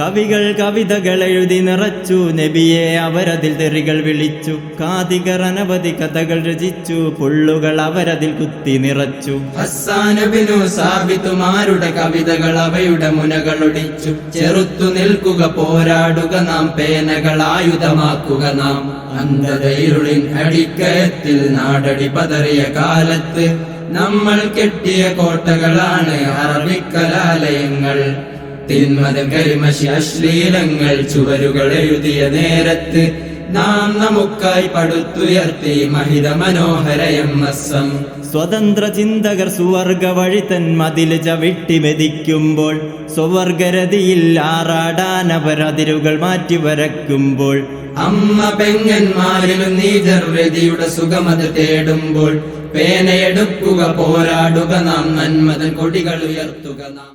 കവികൾ കവിതകൾ എഴുതി നിറച്ചു. നബിയെ അവരതിൽ തെറികൾ വിളിച്ചു. കാതികർ അനവധി കഥകൾ രചിച്ചു. പുള്ളുകൾ അവരതിൽ കുത്തി നിറച്ചു. ഹസ്സാനുബിനു സാബിത്തുമാരുടെ കവിതകൾ അവയുടെ മുനകളൊടിച്ചു ചെറുത്തു നിൽക്കുക പോരാടുക നാം. പേനകൾ ആയുധമാക്കുക നാം. അന്ധതയിരുളിൻ അടിക്കയത്തിൽ നാടടി പതറിയ കാലത്ത് നമ്മൾ കെട്ടിയ കോട്ടകളാണ് അറബിക്കലാലയങ്ങൾ. തിന്മത കരിമശി അശ്ലീലങ്ങൾ ചുവരുകൾ എഴുതിയ നേരത്ത് നാം നമുക്കായി പടുത്തുയർത്തി മഹിത മനോഹര എം എസ് എം സ്വതന്ത്ര ചിന്തകർ സുവർഗ വഴി തൻ മതിൽ ചവിട്ടി മെതിക്കുമ്പോൾ സ്വവർഗരതിയിൽ ആറാടാനവരതിരുകൾ മാറ്റി വരക്കുമ്പോൾ അമ്മ പെങ്ങന്മാരിലും നീചർവ്യതിയുടെ സുഖമത് തേടുമ്പോൾ പേനയെടുക്കുക പോരാടുക നാം നന്മതൻ കൊടികൾ ഉയർത്തുക നാം.